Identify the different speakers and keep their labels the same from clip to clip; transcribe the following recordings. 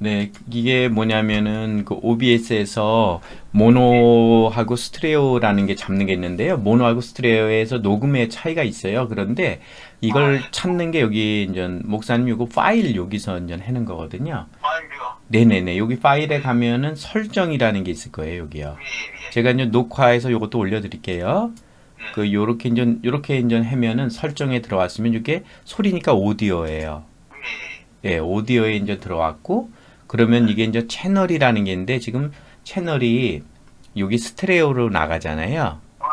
Speaker 1: 네, 이게 뭐냐면은 그 OBS에서 모노하고 스트레오라는 게 잡는 게 있는데요. 모노하고 스트레오에서 녹음의 차이가 있어요. 그런데 이걸 찾는 게 여기 이제 목사님 요거 파일 여기서 이제 하는 거거든요. 네네네. 여기 파일에 가면은 설정이라는 게 있을 거예요. 여기요.
Speaker 2: 예, 예.
Speaker 1: 제가 이제 녹화해서 요것도 올려드릴게요. 그 요렇게 이제 요렇게 이제 하면은 설정에 들어왔으면 이게 소리니까 오디오예요.
Speaker 2: 예,
Speaker 1: 예, 오디오에 이제 들어왔고 그러면 이게 이제 채널이라는 게 있는데 지금 채널이 여기 스테레오로 나가잖아요.
Speaker 2: 아,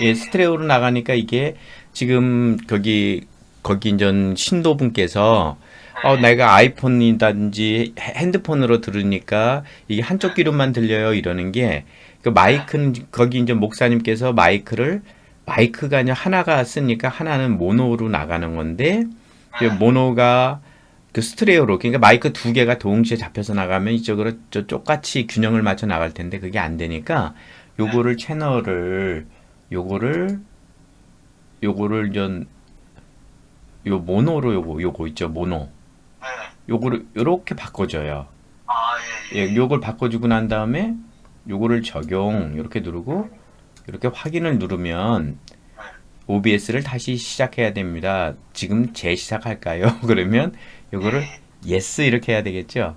Speaker 2: 예, 예.
Speaker 1: 예, 스테레오로 나가니까 이게 지금 거기 거기 이제 신도분께서 어, 내가 아이폰이든지 핸- 핸드폰으로 들으니까 이게 한쪽 귀로만 들려요 이러는 게. 그 마이크는 거기 이제 목사님께서 마이크를 마이크가 아니라 하나가 쓰니까 하나는 모노로 나가는 건데 그 모노가 그 스트레오로 그러니까 마이크 두 개가 동시에 잡혀서 나가면 이쪽으로 저 똑같이 균형을 맞춰 나갈 텐데 그게 안 되니까 요거를 채널을 요거를 요거를 전요 모노로 요거 요거 있죠 모노
Speaker 2: 네.
Speaker 1: 요거를 요렇게 바꿔줘요
Speaker 2: 아, 예, 예.
Speaker 1: 예, 요걸 바꿔주고 난 다음에 요거를 적용 이렇게 누르고 이렇게 확인을 누르면 OBS를 다시 시작해야 됩니다. 지금 재시작할까요? 그러면 요거를 yes 이렇게 해야 되겠죠?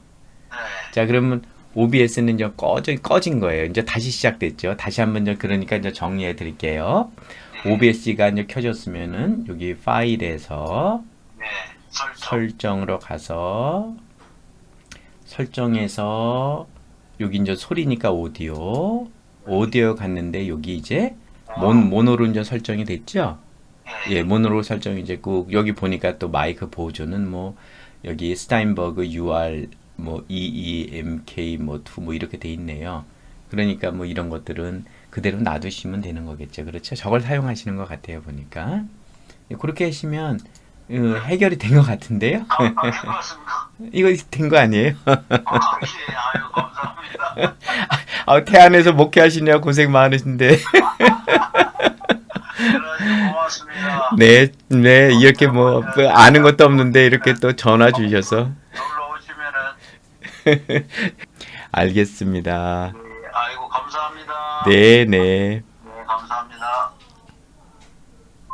Speaker 2: 네.
Speaker 1: 자, 그러면 OBS는 이제 꺼져, 꺼진 거예요. 이제 다시 시작됐죠. 다시 한번 이제 그러니까 이제 정리해 드릴게요. OBS가 이제 켜졌으면은 여기 파일에서
Speaker 2: 네. 설정.
Speaker 1: 설정 으로 가서 설정에서 여기 이제 소리니까 오디오 오디오 갔는데 여기 이제 몬, 모노로 이제 설정이 됐죠? 예, 모노로 설정이 이제 꼭 여기 보니까 또 마이크 보조는 뭐 여기 스타인버그 UR 뭐 EEMK 뭐2 뭐 이렇게 돼 있네요. 그러니까 뭐 이런 것들은 그대로 놔두시면 되는 거겠죠. 그렇죠? 저걸 사용하시는 것 같아요, 보니까. 예, 그렇게 하시면 어, 해결이 된 것 같은데요.
Speaker 2: 아, 아, 고맙습니다.
Speaker 1: 이거 된 거 아니에요?
Speaker 2: 아, 예. 아유.
Speaker 1: 아, 태안에서 목회하시냐 고생 많으신데. 네, 네, 이렇게 뭐, 그 아는 것도 없는데 이렇게 또 전화 주셔서. 알겠습니다.
Speaker 2: 예, 아이고 감사합니다.
Speaker 1: 네, 네.